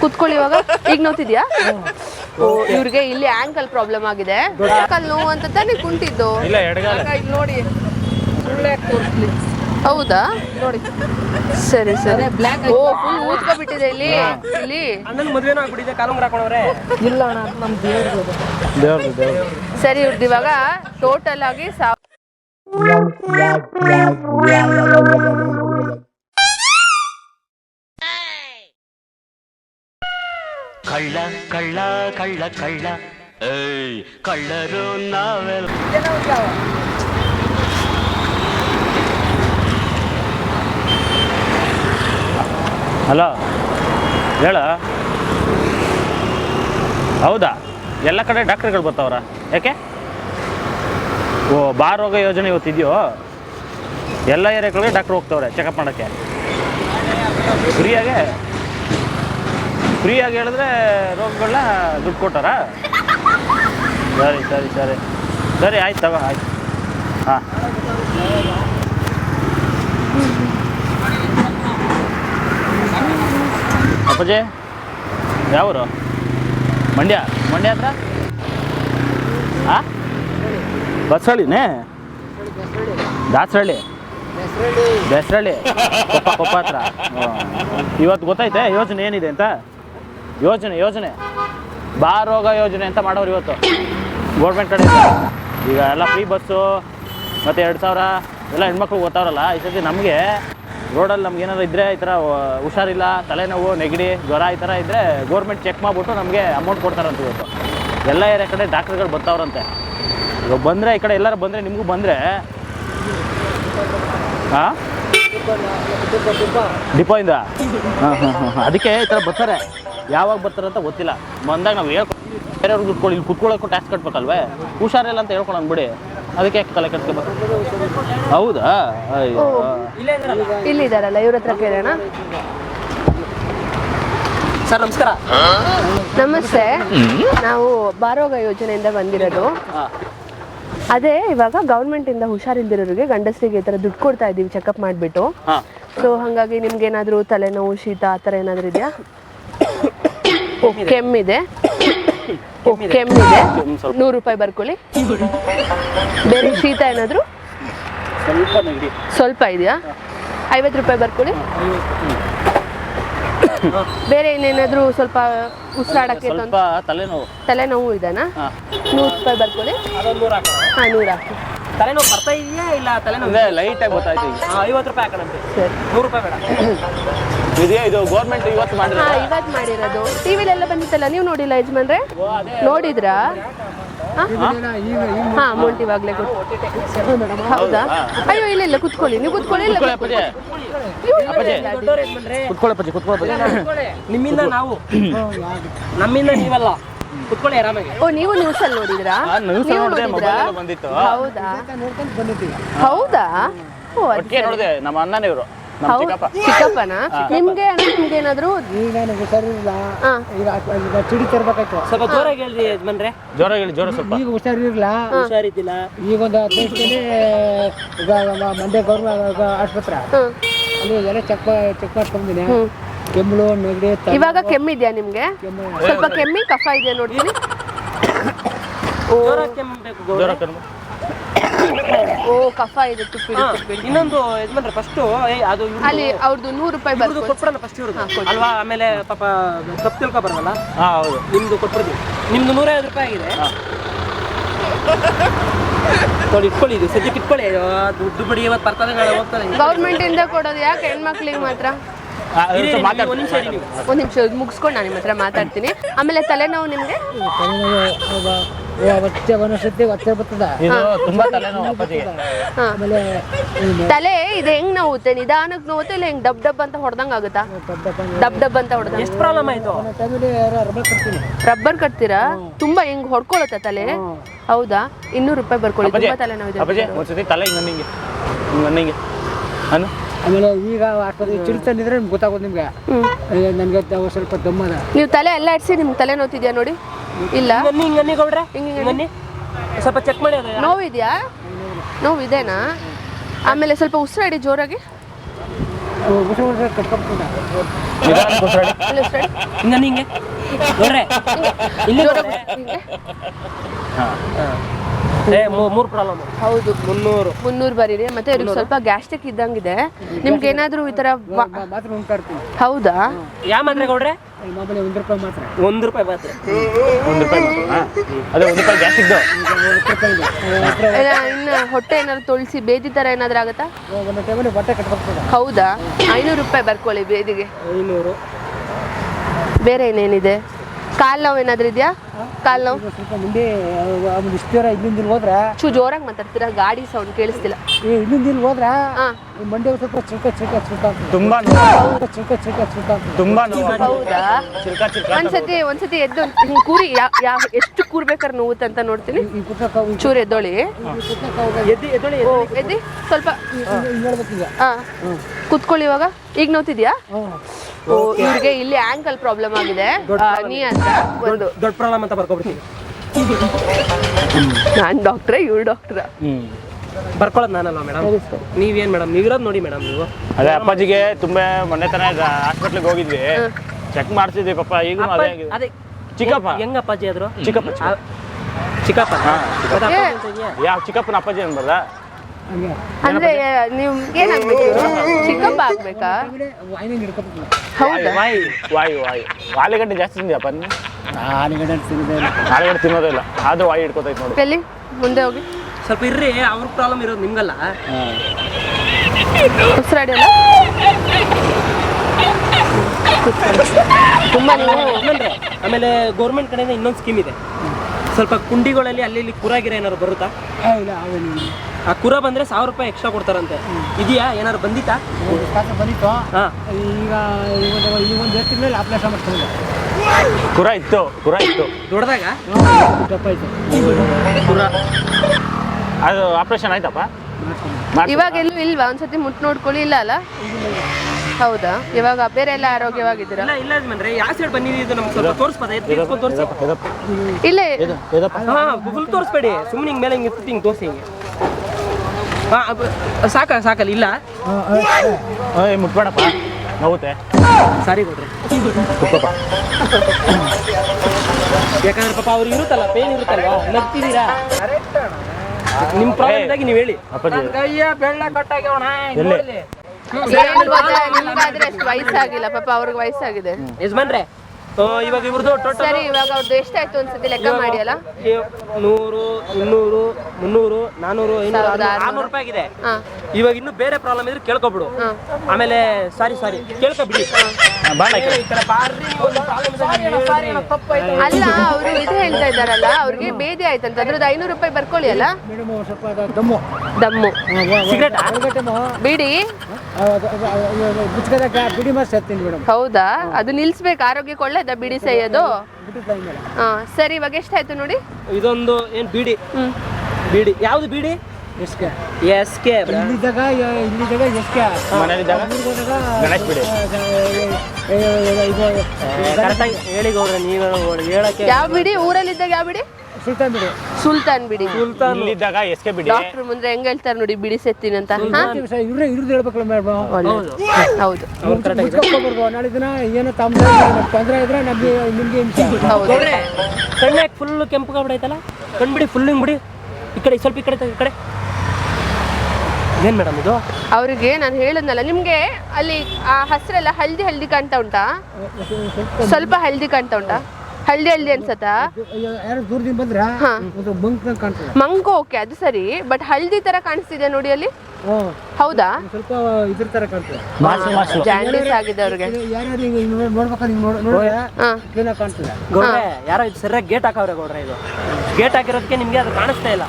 ಕುತ್ಕೊಳ್ಳಿ ಇವಾಗ ಈಗ ನೋತಿದ್ಯಾ ಓ ಇವ್ರಿಗೆ ಇಲ್ಲಿ ಆಂಕಲ್ ಪ್ರಾಬ್ಲಮ್ ಆಗಿದೆ ಆಂಕಲ್ ನೋವು ಅಂತ ತಾನೇ ಕುಂಟಿದ್ದು ಇಲ್ಲ ಎಡಗಾಲ ಇಲ್ಲಿ ನೋಡಿ ಹೌದಾ ನೋಡಿ ಸರಿ ಸರಿ ಬ್ಲ್ಯಾಕ್ ಓ ಫುಲ್ ಊದ್ಕೊಬಿಟ್ಟಿದೆ ಇಲ್ಲಿ ಇಲ್ಲಿ ಅಣ್ಣನ ಮದ್ವೆನೂ ಆಗ್ಬಿಟ್ಟಿದೆ ಕಾಲುಂಗ್ರ ಹಾಕೊಂಡವ್ರೆ ಇಲ್ಲ ಅಣ್ಣ ನಮ್ಮ ದೇವ್ರದ್ದು ದೇವ್ರದ್ದು ದೇವ್ರದ್ದು ಸರಿ ಇವ್ರದ್ದು ಇವಾಗ ಟೋಟಲ್ ಆಗಿ ಸಾವ್ ಕಳ್ಳ ಕಳ್ಳ ಕಳ್ಳ ಕಳ್ಳ. ಏಯ್, ಕಳ್ಳರು ನಾವೆಲ್ಲ. ಹಲೋ, ಹೇಳ. ಹೌದಾ? ಎಲ್ಲ ಕಡೆ ಡಾಕ್ಟ್ರುಗಳು ಬರ್ತಾವ್ರ? ಯಾಕೆ? ಓ ಬಾರೋಗ ಯೋಜನೆ ಇವತ್ತಿದೆಯೋ? ಎಲ್ಲ ಏರಿಯಾಗಳಿಗೆ ಡಾಕ್ಟ್ರ್ ಹೋಗ್ತಾವ್ರೆ ಚೆಕಪ್ ಮಾಡೋಕ್ಕೆ. ಫ್ರೀಯಾಗೆ ಫ್ರೀಯಾಗಿ ಹೇಳಿದ್ರೆ ರೋಗಗಳನ್ನ ದುಡ್ಡು ಕೊಟ್ಟಾರಾ? ಸರಿ ಸರಿ ಸರಿ. ಸರಿ ಆಯ್ತು ತಗೋ ಆಯ್ತು. ಹಾಂ. ಅಪ್ಪಾಜಿ ಯಾವರು? ಮಂಡ್ಯ ಮಂಡ್ಯ ಹತ್ರ? ಹಾಂ ಬಸಳಿನೇ ದಾಸರಳ್ಳಿ? ದಸರಳ್ಳಿ. ಕೊಪ್ಪ ಕೊಪ್ಪ ಹತ್ರ. ಇವತ್ತು ಗೊತ್ತಾಯ್ತೆ ಯೋಚನೆ ಏನಿದೆ ಅಂತ? ಯೋಜನೆ ಯೋಜನೆ. ಬಾ ರೋಗ ಯೋಜನೆ ಅಂತ ಮಾಡೋರು ಇವತ್ತು. ಗೋರ್ಮೆಂಟ್ ಕಡೆ ಈಗ ಎಲ್ಲ ಫ್ರೀ ಬಸ್ಸು ಮತ್ತು ಎರಡು ಸಾವಿರ ಎಲ್ಲ ಹೆಣ್ಮಕ್ಳು ಗೊತ್ತಾವ್ರಲ್ಲ ಈ ಸತಿ ನಮಗೆ ರೋಡಲ್ಲಿ ನಮ್ಗೆ ಏನಾದ್ರು ಇದ್ದರೆ ಈ ಥರ ಹುಷಾರಿಲ್ಲ ತಲೆನೋವು ನೆಗಡಿ ಜ್ವರ ಈ ಥರ ಇದ್ದರೆ ಗೋರ್ಮೆಂಟ್ ಚೆಕ್ ಮಾಡಿಬಿಟ್ಟು ನಮಗೆ ಅಮೌಂಟ್ ಕೊಡ್ತಾರಂತ ಇವತ್ತು. ಎಲ್ಲ ಏರಿಯಾ ಕಡೆ ಡಾಕ್ಟ್ರುಗಳು ಬರ್ತಾವ್ರಂತೆ. ಇವಾಗ ಬಂದರೆ ಈ ಕಡೆ ಎಲ್ಲರೂ ಬಂದರೆ ನಿಮಗೂ ಬಂದರೆ ಹಾಂ ಡಿಪೋಯಿಂದ. ಹಾಂ ಹಾಂ ಹಾಂ ಅದಕ್ಕೆ ಈ ಥರ ಬರ್ತಾರೆ. ಯಾವಾಗ ಬರ್ತಾರೆ ಅಂತ ಗೊತ್ತಿಲ್ಲ. ಬಂದಾಗ ನಾವು ಹೇಳ್ಕೊ ಬೇರೆಯವ್ರಿಗೆ ಕುತ್ಕೊಳ್ಳಿ ಇಲ್ಲಿ ಕುತ್ಕೊಳ್ಳೋಕ್ಕೂ ಟ್ಯಾಕ್ಸ್ ಕಟ್ಬೇಕಲ್ವೇ? ಹುಷಾರಿಲ್ಲ ಅಂತ ಹೇಳ್ಕೊಳ್ಳೋಣ ಬಿಡಿ. ಅದಕ್ಕೆ ಯಾಕೆ ತಲೆ ಕಟ್ಕೋಬೇಕು ಹೌದಾ? ಅಯ್ಯೋ. ಇಲ್ಲ ಇದಾರಲ್ಲ ಇವ್ರ ಹತ್ರ ಕೇಳೋಣ. ಸರ್ ನಮಸ್ಕಾರ. ನಮಸ್ತೆ. ನಾವು ಬಾರೋಗ ಯೋಜನೆಯಿಂದ ಬಂದಿರೋದು. ಅದೇ ಇವಾಗ ಗೌರ್ಮೆಂಟ್ ಇಂದ ಹುಷಾರಿಲ್ದಿರೋರಿಗೆ ಗಂಡಸರಿಗೆ ಈ ತರ ದುಡ್ಡು ಕೊಡ್ತಾ ಇದೀವಿ ಚೆಕಪ್ ಮಾಡ್ಬಿಟ್ಟು. ಸೊ ಹಾಗಾಗಿ ನಿಮ್ಗೆ ಏನಾದ್ರು ತಲೆನೋವು ಶೀತ ಆ ಥರ ಏನಾದ್ರು ಇದೆಯಾ? ಕೆಮ್ಮಿದೆ. ಕೆಮ್ಮಿದೆ. ನೂರು ರೂಪಾಯಿ ಬರ್ಕೊಳ್ಳಿ. ಬೇರೆ ಶೀತ ಏನಾದರೂ? ಸ್ವಲ್ಪ ಇದೆಯಾ? ಐವತ್ತು ರೂಪಾಯಿ ಬರ್ಕೊಳ್ಳಿ. ಬೇರೆ ಇನ್ನೇನಾದ್ರು ಸ್ವಲ್ಪ ಉಸಿರಾಡಕ್ಕೆ ತಲೆನೋವು. ತಲೆನೋವು ಇದೆನಾ? ನೂರು ರೂಪಾಯಿ ಬರ್ಕೊಳ್ಳಿ. ಹಾಂ ನೂರು ಹಾಕಿ. ತಲೆನೋವು ಬರ್ತಾ ಇದೆಯಾ ಇಲ್ಲ ತಲೆನೋವು? ಲೈಟಾಗಿ ಗೊತ್ತಾಯ್ತು ಐವತ್ತು ರೂಪಾಯಿ ಹಾಕೋಣ ಸರಿ. ನೂರು ರೂಪಾಯಿ ಬೇಡ. ಇದೆಯಾ ಇದು ಗೌರ್ಮೆಂಟ್ ಇವತ್ತು ಹಾ ಇವತ್ತು ಮಾಡಿರೋದು. ಟಿವಿಲೆಲ್ಲ ಬಂದಿತ್ತಲ್ಲ ನೀವು ನೋಡಿಲ್ಲ ಯಜಮಾನ್ರೆ? ನೋಡಿದ್ರಾ? ಹಾ? ಹಾ? ಅಮೌಂಟ್ ಇವಾಗಲೇ ಕೊಟ್ಟು. ಹೌದಾ? ಅಯ್ಯೋ ಇಲ್ಲ ಇಲ್ಲ ಕುತ್ಕೊಳ್ಳಿ. ನೀವು ಕುತ್ಕೊಳ್ಳಿ ಇಲ್ಲ ಕುತ್ಕೊಳ್ಳಿ ನೀವು ನಿಮ್ಮಿಂದ ನಾವು. ನಮ್ಮಿಂದ ನೀವಲ್ಲ. ಕುತ್ಕೊಳ್ಳಿ ಆರಾಮಾಗಿ. ಓ ನೀವು ನ್ಯೂಸ್ ಅಲ್ಲಿ ನೋಡಿದ್ರಾ? ಆ, news ಅಲ್ಲಿ ನೀವು ನೋಡ್ದೆ, ನೋಡಿದ್ರಾ? mobile ಅಲ್ಲಿ ಬಂದಿತ್ತು. ಹೌದಾ? ಹೌದಾ? ಓ ಅದು ಒಟ್ಟಿಗೆ ನೋಡಿದೆ ನಮ್ಮ ಅಣ್ಣನೇ ಇವರು ಚಿಕ್ಕಪ್ಪನ? ನಿಮ್ಗೆ ನಿಮ್ಗೆ ಏನಾದ್ರು ಈಗ ನನಗೆ ಹುಷಾರಿರಲಿಲ್ಲ? ಹಾ. ಈಗ ಈಗ ಚಿಡಿ ತರ್ಬೇಕಾಯ್ತು. ಸ್ವಲ್ಪ ಜೋರಾಗಿ ಹೇಳ್ರಿ ಯಜಮಾನ್ರೆ. ಜೋರ ಹೇಳಿ ಜೋರ ಸ್ವಲ್ಪ. ಈಗ ಹುಷಾರಿರಲಿಲ್ಲ? ಹುಷಾರಿದ್ದಿಲ್ಲ. ಈಗ ಒಂದು ಹದಿನೈದು ದಿನ ಈಗ ಮಂಡ್ಯ ಗೌರ್ಮೆಂಟ್ ಆಸ್ಪತ್ರೆ. ಅಲ್ಲಿ ಎಲ್ಲ ಚೆಕ್ ಚೆಕ್ ಮಾಡ್ಕೊಂಬಿದ್ದೀನಿ ಕೆಮ್ಮಳು ನೆಗಡಿ ಇವಾಗ ಕೆಮ್ಮಿದ್ಯಾ ನಿಮ್ಗೆ? ಸ್ವಲ್ಪ ಕೆಮ್ಮಿ ಕಫ ಇದೆಯಾ ನೋಡ್ತೀನಿ. ಜೋರಾಗಿ ಕೆಮ್ಮಬೇಕು ಗೌರಿ. ಕಫ ಇದೆ ಇನ್ನೊಂದು ಇದು ಬಂದ್ರೆ ಇನ್ನೊಂದು ಯಜಮಾನ್ರೆ ಫಸ್ಟ್ ಅದು ಇವ್ರ್ದು- ಅಲ್ಲಿ ಅವ್ರದ್ದು ನೂರು ರೂಪಾಯಿ ಇವ್ರ್ದು ಬರ್ಬೋದು ಕೊಟ್ಬಿಡೋಣ ಫಸ್ಟ್ ಇವ್ರದ್ದು ಅಲ್ವಾ? ಆಮೇಲೆ ಪಾಪ ತಪ್ಪು ತಿಳ್ಕೊ ಬರಲ್ಲ ಹಾಂ ಹೌದು. ನಿಮ್ದು ಕೊಟ್ಬಿಡ್ತೀವಿ ನಿಮ್ದು ನೂರೈವತ್ತು ರೂಪಾಯಿ ಆಗಿದೆ. ನೋಡಿ ಇಟ್ಕೊಳ್ಳಿ ಇದು. ಸದ್ಯಕ್ಕೆ ಇಟ್ಕೊಳ್ಳಿ. ಅಯ್ಯೋ, ದುಡ್ಡು ಬಿಡಿ ಇವತ್ತು ಬರ್ತದೆ ನಾಳೆ ಹೋಗ್ತದೆ. ಗೌರ್ಮೆಂಟ್ ಇಂದ ಕೊಡೋದು ಯಾಕೆ ಹೆಣ್ಮಕ್ಳಿಗೆ ಮಾತ್ರ? ಆ, ಇರಿ, ಸ್ವಲ್ಪ ಇರಿ, ಒಂದ್ ನಿಮಿಷ ಇರಿ ನೀವು. ಒಂದ್ ನಿಮಿಷ ಮುಗಿಸ್ಕೊಂಡು ನಾನು ನಿಮ್ಮ ಹತ್ರ ಮಾತಾಡ್ತೀನಿ. ಆಮೇಲೆ ತಲೆನೋವು ನಿಮ್ಗೆ? ತಲೆನೋವು ಒಬ್ಬ- ಒಬ್ಬ ವರ್ಷ ಒಂದೊಂದ್ಸತಿ ಒತ್ತಡ ಬರ್ತದ? ಇದು ತುಂಬಾ ತಲೆನೋವು ಅಪ್ಪಾಜಿಗೆ. ಹಾ. ಆಮೇಲೆ ತಲೆ ಇದು ಹೆಂಗ್ ನೋವುತ್ತೆ? ನಿಧಾನಕ್ಕೆ ನೋವುತ್ತೆ ಇಲ್ಲ ಹೆಂಗ್ ಡಬ್ ಡಬ್ ಅಂತ ಹೊಡೆದಂಗ್ ಆಗುತ್ತಾ? ಡಬ್ ಡಬ್ ಅಂತ ಹೊಡೆದಂಗ್ ಎಷ್ಟು ಪ್ರಾಬ್ಲಮ್ ಆಯ್ತು? ಟೈಮಲ್ಲಿ ರಬ್ಬರ್ ಕಟ್ತೀರಾ? ತುಂಬಾ ಹೆಂಗ್ ಹೊಡ್ಕೊಳತ್ತ ತಲೆ? ಹೌದಾ? ಇನ್ನೂರು ರೂಪಾಯಿ ಬರ್ಕೊಳ್ಳಿ. ಅಪ್ಪಾಜಿ ತುಂಬಾ ತಲೆನೋವು ಅಪ್ಪಾಜಿ ಇದೆ ಒಂದ್ಸತಿ ತಲೆ ಹಿಂಗೆ ಹಿಂಗೆ ಹಿಂಗೆ ಹಿಂಗೆ ಅನ್ನು ಆಮೇಲೆ ಈಗ ತಂದಿದ್ರೆ ನಿಮ್ಗೆ ಗೊತ್ತಾಗೋದು ನಿಮ್ಗೆ. ಹ್ಮ್. ನನಗೆ ಸ್ವಲ್ಪ ದಮ್ಮದ. ನೀವು ತಲೆ ಎಲ್ಲ ಇಡ್ಸಿ ನಿಮ್ಗೆ ತಲೆ ನೋತಿದ್ಯಾ ನೋಡಿ? ಇಲ್ಲ. ಹಿಂಗನ್ನಿ ಹಿಂಗನ್ನಿ ಗೌಡ್ರೆ? ಹಿಂಗೆ ಹಿಂಗನ್ನಿ ಸ್ವಲ್ಪ ಚೆಕ್ ಮಾಡಿ ಅದು ನೋವಿದ್ಯಾ? ನೋವಿದೆನಾ? ಆಮೇಲೆ ಸ್ವಲ್ಪ ಉಸಿರಾಡಿ ಜೋರಾಗಿ. ಉಸ್ರಾಡಿ. ಹಿಂಗ. ಹಿಂಗೆ. ನೋಡ್ರೆ ಇಲ್ಲಿ ಜೋರಾಗಿ ನೋಡ್ರೆ. ಹಿಂಗೆ. ಮೂ- ಮೂರ್ ಪ್ರಾಬ್ಲಮ್ ಹೌದು ಮುನ್ನೂರು. ಮುನ್ನೂರು ಬರೀರಿ. ಮತ್ತೆ ಇವ್ರಿಗೆ ಸ್ವಲ್ಪ ಗ್ಯಾಸ್ಟ್ರಿಕ್ ಇದ್ದಂಗಿದೆ. ನಿಮ್ಗೆ ಏನಾದ್ರೂ ಈ ಇರ್ತೀನಿ ಹೌದಾ? ಯಾವ ಮಾತ್ರೆ ಕೊಡ್ರೆ? ಒಂದು ರೂಪಾಯಿ ಮಾತ್ರ. ಒಂದ್ ರೂಪಾಯಿ ಮಾತ್ರ. ಒಂದು ರೂಪಾಯಿ ಅದೇ ಒಂದು ರೂಪಾಯಿ ಇನ್ನು ಹೊಟ್ಟೆ ಏನಾದ್ರು ತೊಳಸಿ ಬೇದಿ ತರ ಏನಾದ್ರು ಆಗತ್ತಾ? ಹೌದಾ? ಐನೂರು ರೂಪಾಯಿ ಬರ್ಕೊಳ್ಳಿ ಬೇದಿಗೆ. ಐನೂರು. ಬೇರೆ ಏನೇನಿದೆ ಕಾಲ್ ನೋವು ಏನಾದ್ರು ಇದೆಯಾ? ಕಾಲ್. ನೋವು ಸ್ವಲ್ಪ ಮುಂದೆ ಒಂದು ಇಷ್ಟು ದೂರ ಇಲ್ಲಿಂದ ಇಲ್ಲಿ ಹೋದ್ರೆ ಚೂ ಜೋರಾಗಿ ಮಾತಾಡ್ತೀರಾ? ಗಾಡಿ ಸೌಂಡ್ ಕೇಳಿಸ್ತಿಲ್ಲ. ಈ ಇಲ್ಲಿಂದ ಇಲ್ಲಿ ಹೋದ್ರೆ ಹಾ. ಈ ಮಂಡ್ಯ ಸ್ವಲ್ಪ ಚಿಲ್ಕ ಚಿಲ್ಕ ಚಿಲ್ಕ ತುಂಬಾ ನೋವು. ಚಿಲ್ಕ ಚಿಲ್ಕ ಚಿಲ್ಕ ತುಂಬಾ ನೋವು. ಹೌದಾ ಚಿಲ್ಕ ಚಿಲ್ಕ ಒಂದ್ಸತಿ ಒಂದ್ಸತಿ ಎದ್ದು ಹಿಂಗ್ ಕೂರಿ ಯಾ- ಯಾ ಎಷ್ಟು ಕೂರ್ಬೇಕಾದ್ರೆ ನೋವುತ್ತೆ ಅಂತ ನೋಡ್ತೀನಿ. ಈ ಕುಟ್ಟ ಚೂರು ಎದ್ದೋಳಿ. ಎದ್ದಿ ಎದ್ದೊಳಿ ಓ ಎದ್ದಿ ಸ್ವಲ್ಪ ಹಿಂಗೆ ಹೇಳ್ಬೇಕೀಗ ಹಾ. ಕುತ್ಕೊಳ್ಳಿ ಇವಾಗ. ಈಗ ನೋತಿದ್ಯಾ ಓ ಇವ್ರಿಗೆ ಇಲ್ಲಿ ಆಂಕಲ್ ಪ್ರಾಬ್ಲಮ್ ಆಗಿದೆ. ಆ, ನೀ ಅಂತ ಒಂದು ದೊಡ್ಡ ಪ್ರಾಬ್ಲಮ್ ಅಂತ ಬರ್ಕೊಬಿಡ್ತೀನಿ. ನಾನ್ ಡಾಕ್ಟ್ರ ಇವ್ ಡಾಕ್ಟ್ರ ಹ್ಮ್. ಬರ್ಕೊಳ್ಳೋದು ನಾನಲ್ಲ ಮೇಡಮ್ ನೀವೇನು ಮೇಡಮ್ ನೀವಿರೋದು ನೋಡಿ ಮೇಡಮ್ ನೀವು. ಅದೇ ಅಪ್ಪಾಜಿಗೆ ತುಂಬಾ ಮೊನ್ನೆ ತನ ಹಾಸ್ಪಿಟ್ಲಿಗೆ ಹೋಗಿದ್ವಿ. ಚೆಕ್ ಮಾಡ್ತಿದ್ವಿ ಪಾಪ ಈಗ ಅದೇ ಆಗಿದೆ. ಅದೇ ಚಿಕ್ಕಪ್ಪ. ಹೆಂಗ ಅಪ್ಪಾಜಿ ಆದ್ರು? ಚಿಕ್ಕಪ್ಪ ಚಿಕ್ಕಪ್ಪ. ಅಪ್ಪಾಜಿ ಅಂತ ಇದೆಯಾ? ಯಾವ ಚಿಕ್ಕಪ್ಪನ ಅಪ್ಪಾಜಿ ಅನ್ಬಾರ್ದ ಅಂದ್ರೆ ನೀವು ಏನಾಗ್ಬೇಕು? ಚಿಕ್ಕಪ್ಪ ಆಗ್ಬೇಕಾ ಹೌದಾ ವಾಯು ವಾಯು ವಾಯು ಆಲೂಗಡ್ಡೆ ಜಾಸ್ತಿ ತಿಂದಿಯಪ್ಪ ನೀನು ತಿನ್ನೋದೇ ಇಲ್ಲ ಆಲೂಗಡ್ಡೆ ತಿನ್ನೋದೇ ಇಲ್ಲ ಆದ್ರೂ ವಾಯು ಹಿಡ್ಕೊತೈತೆ ನೋಡಿ ಎಲ್ಲಿ ಮುಂದೆ ಹೋಗಿ ಸ್ವಲ್ಪ ಇರ್ರಿ ಅವ್ರ ಪ್ರಾಬ್ಲಮ್ ಇರೋದು ನಿಮ್ಗಲ್ಲ ಉಸಿರಾಡಿ ಅಲ್ಲ ತುಂಬಾ ನೀವು ಆಮೇಲೆ ಗೌರ್ಮೆಂಟ್ ಕಡೆಯಿಂದ ಇನ್ನೊಂದು ಸ್ಕೀಮ್ ಇದೆ ಸ್ವಲ್ಪ ಕುಂಡಿಗಳಲ್ಲಿ ಅಲ್ಲಿ ಇಲ್ಲಿ ಕುರಾಗಿರ ಏನಾದ್ರು ಬರುತ್ತಾ? ಏ, ಇಲ್ಲ ಅವೇನು ಆ ಕುರ ಬಂದ್ರೆ ಸಾವಿರ ರೂಪಾಯಿ ಎಕ್ಸ್ಟ್ರಾ ಕೊಡ್ತಾರಂತೆ. ಇದೆಯಾ? ಏನಾರು ಬಂದಿತ್ತಾ? ಖಾತೆ ಬಂದಿತ್ತು. ಹಾ. ಈಗ ಈ ಒಂದು ಈ ಒಂದು ಎರಡು ತಿಂಗಳಲ್ಲಿ ಅಪ್ಲೇಷನ್ ಮಾಡ್ತಾರೆ ಕುರ ಇತ್ತು ಕುರ ಇತ್ತು. ದೊಡ್ಡದಾಗ? ದಪ್ಪ ಆಯ್ತು. ಕುರ. ಅದು ಆಪರೇಷನ್ ಆಯ್ತಪ್ಪ? ಇವಾಗ ಎಲ್ಲೂ ಇಲ್ವಾ? ಒಂದ್ಸತಿ ಮುಟ್ ನೋಡ್ಕೊಳ್ಳಿ ಇಲ್ಲ ಅಲ್ಲ? ಹೌದಾ? ಇವಾಗ ಬೇರೆ ಎಲ್ಲ ಆರೋಗ್ಯವಾಗಿದ್ದೀರಾ? ಇಲ್ಲ ಇಲ್ಲ ಯಜಮಾನ್ರೆ ಯಾವ ಸೈಡ್ ಬಂದಿದ್ದು ನಮ್ಗೆ ಸ್ವಲ್ಪ ತೋರಿಸ್ಬೋದಾ? ಎತ್ಕೊಂಡು ತೋರಿಸಿ. ಇಲ್ಲೇ ಹಾ ಫುಲ್ ತೋರಿಸ್ಬೇಡಿ. ಸುಮ್ಮನೆ ಹಿಂಗೆ ಮೇಲೆ ಹಿಂಗೆ ಹಿಂಗೆ ತೋರಿಸಿ ಹಿಂಗೆ. ಹಾ ಸಾಕ ಸಾಕಲ್ಲ ಇಲ್ಲ? ಮುಟ್ಬೇಡಪ್ಪ. ನೋವುತ್ತೆ ಸಾರಿ ಕೊಡ್ರಿ ಯಾಕಂದ್ರೆ ಪಾಪ ಅವ್ರಿಗೆ ಇರುತ್ತಲ್ಲ ಪೇನ್ ಇರುತ್ತಲ್ವಾ? ನಗ್ತಿದ್ದೀರಾ? ನಿಮ್ಮ ಪ್ರಾಬ್ಲಮ್ದಾಗಿ ನೀವು ಹೇಳಿ. ಅಪ್ಪಾಜಿ. ಕೈಯ ಬೆಳ್ಳ ಕಟ್ಟಾಗ್ಯವಣ ಏನು ಗೊತ್ತಾ ನಿಮ್ಗಾದ್ರೆ ಅಷ್ಟು ವಯಸ್ಸಾಗಿಲ್ಲ. ಪಾಪ ಅವ್ರಿಗೆ ವಯಸ್ಸಾಗಿದೆ. ಯಜಮಾನ್ರೆ ಇವಾಗ ಇವ್ರದ್ದು ಟೋಟಲ್ ಸರಿ ಇವಾಗ ಅವ್ರದ್ದು ಎಷ್ಟಾಯ್ತು ಒಂದ್ಸತಿ ಲೆಕ್ಕ ಮಾಡಿ ಅಲ್ಲ ನೂರು ಇನ್ನೂರು ಮುನ್ನೂರು ನಾನೂರು ಐನೂರು ಸಾವಿರದ ಆರ್ನೂರು ಆರ್ನೂರು. ರೂಪಾಯಿ ಆಗಿದೆ ಹಾ. ಇವಾಗ ಇನ್ನು ಬೇರೆ ಪ್ರಾಬ್ಲಮ್ ಇದ್ರೆ ಕೇಳ್ಕೊಬಿಡು. ಹಾ. ಆಮೇಲೆ ಸಾರಿ ಸಾರಿ ಕೇಳ್ಕೊಬಿಡಿ. ಬಾಣ ಈ ಬಾರ್ರಿ ಒಂದು problem ಇದೆ ನೀವು ಅಲ್ಲ ಅವರು ಇದು ಹೇಳ್ತಾ ಇದ್ದಾರಲ್ಲ ಅವ್ರಿಗೆ ಬೇದಿ ಆಯ್ತಂತ ಅದ್ರದ್ದು ಐನೂರು ರೂಪಾಯಿ ಬರ್ಕೊಳ್ಳಿ ಅಲ್ಲ? ಮೇಡಮ್ ಸ್ವಲ್ಪ ಅದು ದಮ್ಮು. ದಮ್ಮು. ಸಿಗರೇಟ್ ಬಿಡಿ. ಬಿಡಿ ಮಸ್ತ್ ಎತ್ತೀನಿ ಮೇಡಮ್ ಹೌದಾ? ಅದು ನಿಲ್ಸ್ಬೇಕು ಆರೋಗ್ಯಕ್ಕೆ ಒಳ್ಳೇದ ಬಿಡಿ ಸೇಯೋದು? ಹಾ ಸರಿ ಇವಾಗ ಎಷ್ಟಾಯ್ತು ನೋಡಿ? ಇದೊಂದು ಏನ್ ಬಿಡಿ? ಬಿಡಿ ಬೀಡಿ. ಯಾವ್ದು ಬಿಡಿ? ಎಸ್ ಕೆ ಇಲ್ಲಿದ್ದಾಗ ಇಲ್ಲಿದ್ದಾಗ ಎಸ್ಕೆ. ಮನೇಲಿದ್ದಾಗ ಗಣೇಶ್ ಬಿಡಿ. ಇದು. ಕರೆಕ್ಟಾಗಿ ಹೇಳಿ ಗೌಡ್ರ ನೀವು ಹೇಳಕ್ಕೆ ಯಾವ ಬಿಡಿ? ಊರಲ್ಲಿದ್ದಾಗ ಯಾವ ಬಿಡಿ? ಸುಲ್ತಾನ್ ಬಿಡಿ. ಸುಲ್ತಾನ್ ಬಿಡಿ. ಸುಲ್ತಾನ್ ಇಲ್ಲಿದ್ದಾಗ ಎಸ್ಕೆ ಬಿಡಿ. ಡಾಕ್ಟರ್ ಮುಂದೆ ಹೆಂಗ್ ಹೇಳ್ತಾರೆ ನೋಡಿ ಬಿಡಿ ಸೆತ್ತೀನಿ ಅಂತ. ಹಾ? ಇವ್ರೆ ಇವ್ರದ್ದು ಹೇಳ್ಬೇಕಲ್ಲ ಮೇಡಮ್ ಹೌದು. ನಾಳೆ ದಿನ ಏನೋ ತಮ್ಮ ತೊಂದರೆ ಇದ್ರೆ ನಮಗೆ ನಿಮಗೆ ಕಣ್ಣಾಗ ಫುಲ್ ಕೆಂಪು ಕಾಬಿಡೈತಲ್ಲ ಕಣ್ಬಿಡಿ ಫುಲ್ ಹಿಂಗ್ ಬಿಡಿ. ಈ ಕಡೆ ಸ್ವಲ್ಪ ಈ ಕಡೆ ತೆಗಿ, ಈ ಕಡೆ. ಏನ್ ಮೇಡಮ್ ಇದು? ಅವ್ರಿಗೆ ನಾನು ಹೇಳಿದ್ನಲ್ಲ ನಿಮ್ಗೆ ಅಲ್ಲಿ ಆ ಹಸ್ರೆಲ್ಲ ಹಲ್ದಿ ಹಲ್ದಿ ಕಾಣ್ತಾ ಉಂಟಾ? ಸ್ವಲ್ಪ ಹಲ್ದಿ ಕಾಣ್ತಾ ಉಂಟಾ? ಹಳ್ಳಿ ಅನ್ಸತ್ತಾ? ಯಾರು ದೂರದಿಂದ ಬಂದ್ರ. ಒಂದು ಬಂಕ್ ಕಾಣ್ತದೆ. ಮಂಗು ಓಕೆ ಅದು ಸರಿ. ಬಟ್ ಹಳ್ಳಿ ತರ ಕಾಣಿಸ್ತಿದೆ ನೋಡಿ ಅಲ್ಲಿ? ಹೌದಾ? ಸ್ವಲ್ಪ ಇದ್ರ ತರ ಕಾಣ್ತದೆ. ಜಾಂಡೀಸ್ ಆಗಿದೆ ಅವ್ರಿಗೆ. ಯಾರ್ಯಾರು ಈಗ ನೋಡ್ಬೇಕಾದ್ರೆ ನೋಡಿದ್ರೆ ಕಾಣ್ತದೆ. ಗೌಡ್ರೆ ಯಾರೋ ಇದು ಸರಿಯಾಗಿ ಗೇಟ್ ಹಾಕವ್ರೆ ಗೌಡ್ರೆ ಇದು. ಗೇಟ್ ಹಾಕಿರೋದಕ್ಕೆ ನಿಮಗೆ ಅದು ಕಾಣಿಸ್ತಾ ಇಲ್ಲ.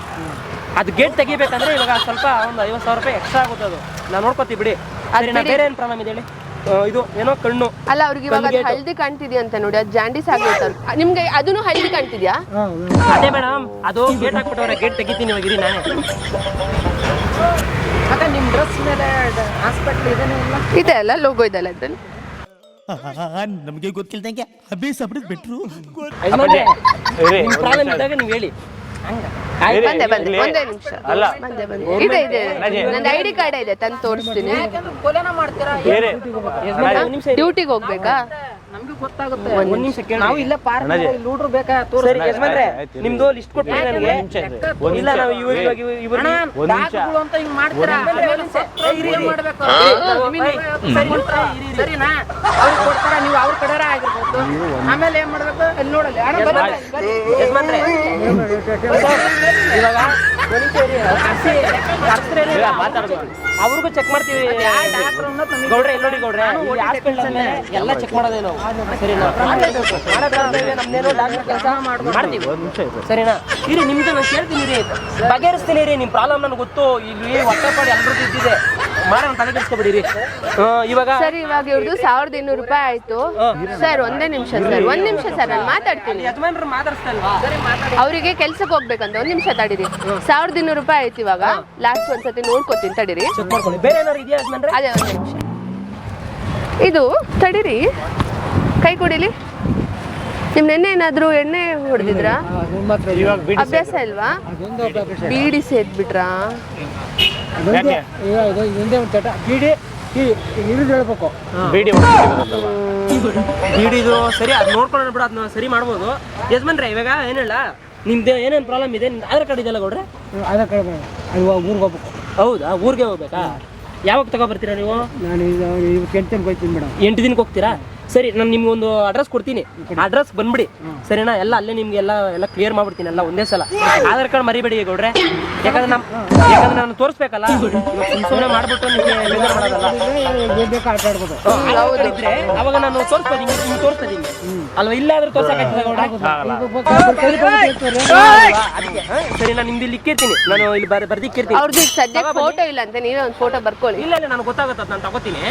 ಅದು ಗೇಟ್ ತೆಗಿಬೇಕಂದ್ರೆ ಇವಾಗ ಸ್ವಲ್ಪ ಒಂದು ಐವತ್ತು ಸಾವಿರ ರೂಪಾಯಿ ಎಕ್ಸ್ಟ್ರಾ ಆಗುತ್ತೆ ಅದು. ನಾವು ನೋಡ್ಕೋತೀವಿ ಬಿಡಿ. ಆದ್ರೆ. ಬೇರೆ ಏನು ಪ್ರಾಬ್ಲಮ್ ಇದೆ ಹೇಳಿ? ಇದು ಏನೋ ಕಣ್ಣು. ಅಲ್ಲ ಅವ್ರಿಗೆ ಇವಾಗ ಅದು ಕಾಣ್ತಿದ್ಯಾ ಕಾಣ್ತಿದ್ಯಂತೆ ನೋಡಿ ಅದು ಜಾಂಡೀಸ್ ಆಗುತ್ತೆ ಅವ್ರಿಗೆ ನಿಮ್ಗೆ ಅದನ್ನು ಹಳದಿ ಕಾಣ್ತಿದ್ಯಾ? ಅದೇ ಮೇಡಮ್ ಅದು ಗೇಟ್ ಹಾಕ್ಬಿಟ್ಟವ್ರೆ ಗೇಟ್ ತೆಗಿತೀನಿ ಇವಾಗ ಇರಿ ನಾನೇ. ನಿಮ್ಮ ಡ್ರೆಸ್ ಮೇಲೆ ಹಾಸ್ಪಿಟ್ಲ್ ಇದೆ ಇಲ್ಲ? ಇದೆ ಅಲ್ಲ ಲೋಗೋ ಇದೆಲ್ಲ ಇದ್ರಲ್ಲಿ ನಮಗೆ ಗೊತ್ತಿಲ್ದಂಗೆ ಅಭ್ಯಾಸ ಬಿಟ್ರು. ಪ್ರಾಬ್ಲಮ್ ಇದ್ದಾಗ ನೀವು ಹೇಳಿ. ಬಂದೆ ಬಂದೆ. ಒಂದೇ ನಿಮಿಷ. ಅಲ್ಲ. ಬಂದೆ ಬಂದೆ. ಇದೆ. ನಂದು ಐ ಡಿ ಕಾರ್ಡ್ ಇದೆ ತಂದು ತೋರಿಸ್ತೀನಿ. ಬೇರೆ. ನಿಮಿಷ ಡ್ಯೂಟಿಗೆ ಹೋಗ್ಬೇಕಾ? ಒಂದ್ ನಿಮಿಷ ಕೇಳಿ. ನಾವು ಇಲ್ಲ ಪಾರ್ಕ್. ಲೂಡ್ರು ಬೇಕಾ ತೋರಿಸಿ ಯಜಮಾನ್ರೆ ಆಯ್ತು, ನಿಮ್ದು ಲಿಸ್ಟ್ ಕೊಟ್ಬಿಡಿ ನನಗೆ ನಿಮಿಷ ಇಲ್ಲ ನಾವು ನಿಮಿಷ. ಅಂತ ಹಿಂಗ್ ಮಾಡ್ತೀರಾ? ಮಾಡ್ಬೇಕು? ನಿಮಗೆ ಸರಿನಾ ಕೊಡ್ತಾರ ನೀವು ಅವ್ರ ಕಡೆ ಆಗಿರ್ಬೋದು ಆಮೇಲೆ ಏನ್ ಮಾಡ್ಬೇಕು? ಅಲ್ಲಿ ನೋಡಲ್ಲ. ಬರ್ರಿ. ಇವಾಗ. ಅವ್ರಿಗೂ ಚೆಕ್ ಮಾಡ್ತೀವಿ. ಗೌಡ್ರೆ ಎಲ್ಲೋಡಿ ನೋಡಿ ಗೌಡ್ರೆ ಎಲ್ಲ ಚೆಕ್ ಮಾಡೋದೇ ನಾವು. ಸರಿನಾ? ನಮ್ದೇನೋ ಡಾಕ್ಟರ್ ಕೆಲಸ ಮಾಡ್ತೀವಿ. ಒಂದ್ ನಿಮಿಷ ಸರಿನಾ? ಇರಿ ನಿಮ್ದು ನಾನು ಕೇಳ್ತೀನಿ ರೀ ಬಗೆಹರಿಸ್ತೀನಿ ರೀ ನಿಮ್ಮ ಪ್ರಾಬ್ಲಮ್ ನನಗೆ ಗೊತ್ತು. ಇಲ್ಲಿ ಹೊಟ್ಟೆ ಪಾಡಿ ಎಲ್ರಿಗೂ ಇದ್ದಿದೆ. ಮಾಡೋಣ ತಲೆ ಇವಾಗ ಸರ್ ಇವಾಗ ಇವ್ರದ್ದು ಸಾವಿರದ ಇನ್ನೂರು ರೂಪಾಯಿ ಆಯ್ತು. ಸರ್ ಒಂದೇ ನಿಮಿಷ ಸರ್ ಒಂದ್ ನಿಮಿಷ ಸರ್ ನಾನು ಮಾತಾಡ್ತೀನಿ. ಯಜಮಾನ್ರು ಮಾತಾಡ್ಸ್ತಲ್ವಾ ಅವರಿಗೆ ಕೆಲ್ಸಕ್ಕೆ ಹೋಗ್ಬೇಕಂತ ಒಂದ್ ನಿಮಿಷ ತಡೀರಿ. ಸಾವಿರದ ಇನ್ನೂರು ರೂಪಾಯಿ ಆಯ್ತು ಇವಾಗ. ಲಾಸ್ಟ್ ಒಂದ್ಸತಿ ನೋಡ್ಕೊತೀನಿ ತಡೀರಿ. ಚೆಕ್ ಮಾಡ್ಕೊಳ್ಳಿ. ಬೇರೆ ಏನಾದ್ರು ಇದೆಯಾ ಯಜಮಾನ್ರೆ? ಅದೇ ಒಂದ್ ನಿಮಿಷ. ಇದು ತಡೀರಿ. ಕೈ ಕೊಡಿಲಿ. ನಿಮ್ ನೆನ್ನೆ ಏನಾದ್ರು ಎಣ್ಣೆ ಹೊಡೆದಿದ್ರಾ? ಇವಾಗ ಬಿಡಿ ಅಭ್ಯಾಸ ಇಲ್ವಾ? ಬೀಡಿ ಸೇದ್ಬಿಟ್ರಾ? ಕಿಡಿ ಬಿಡಿ ಹಿಡಿದು ಸರಿ ಅದು ನೋಡ್ಕೊಳ್ಳೋಣ ಬಿಡು ಅದನ್ನ ಸರಿ ಮಾಡ್ಬೋದು. ಯಜಮಾನ್ರೆ ಇವಾಗ ಏನಿಲ್ಲ ನಿಮ್ದು ಏನೇನು ಪ್ರಾಬ್ಲಮ್ ಇದೆ? ನಿಮ್ದು ಆಧಾರ್ ಕಾರ್ಡ್ ಇದೆಯಲ್ಲ ಗೌಡ್ರೆ? ಅದ ಕಡೆ ಅದು ಊರಿಗೆ ಹೋಗ್ಬೇಕು. ಹೌದಾ? ಊರಿಗೆ ಹೋಗ್ಬೇಕಾ? ಯಾವಾಗ ತಗೊಬರ್ತೀರಾ ನೀವು? ನಾನು ಇದು ಇವ್ ಕೆಂಚನ್ ಹೋಗ್ತೀನಿ ಮೇಡಮ್. ಎಂಟು ದಿನಕ್ಕೆ ಹೋಗ್ತೀರಾ? ಸರಿ ನಾನು ನಿಮ್ಗೆ ಒಂದು ಅಡ್ರೆಸ್ ಕೊಡ್ತೀನಿ. ಅಡ್ರೆಸ್ ಬಂದ್ಬಿಡಿ. ಸರಿನಾ? ಎಲ್ಲ ಅಲ್ಲೇ ನಿಮ್ಗೆ ಎಲ್ಲ ಎಲ್ಲ ಕ್ಲಿಯರ್ ಮಾಡ್ಬಿಡ್ತೀನಿ ಎಲ್ಲ ಒಂದೇ ಸಲ. ಆಧಾರ್ ಕಾರ್ಡ್ ಮರಿಬೇಡಿ ಗೌಡ್ರೆ. ಯಾಕಂದ್ರೆ ಯಾಕಂದ್ರೆ ನಾನು ತೋರಿಸ್ಬೇಕಲ್ಲ? ಸುಮ್ಮನೆ ಮಾಡ್ಬಿಟ್ಟು ನಿಮಗೆ ಬೇಜಾರು ಮಾಡೋದಲ್ಲ? ಇದ್ರೆ ಅವಾಗ ನಾನು ತೋರಿಸ್ಬೋದು ಹಿಂಗೆ ಹಿಂಗೆ ತೋರಿಸ್ತಾ ಇದೀನಿ ಅಲ್ವಾ? ಇಲ್ಲಾದ್ರೂ ತೋರ್ಸಕ್ಕಾಗ್ತದೆ? ಸರಿ ನಾನು ನಿಮ್ದು ಇಲ್ಲಿ ಇಕ್ಕಿರ್ತೀನಿ. ನಾನು ಇಲ್ಲಿ ಬರ್ ಬರ್ದಿಕ್ಕಿರ್ತೀನಿ. ಅವ್ರದ್ದು ಸದ್ಯ ಫೋಟೋ ಇಲ್ಲ ಅಂತ ನೀವೇ ಒಂದು ಫೋಟೋ ಬರ್ಕೊಳ್ಳಿ. ಇಲ್ಲ ಇಲ್ಲ ನನಗೆ ಗೊತ್ತಾಗುತ್ತೆ ನಾನು ತಗೋತೀನಿ.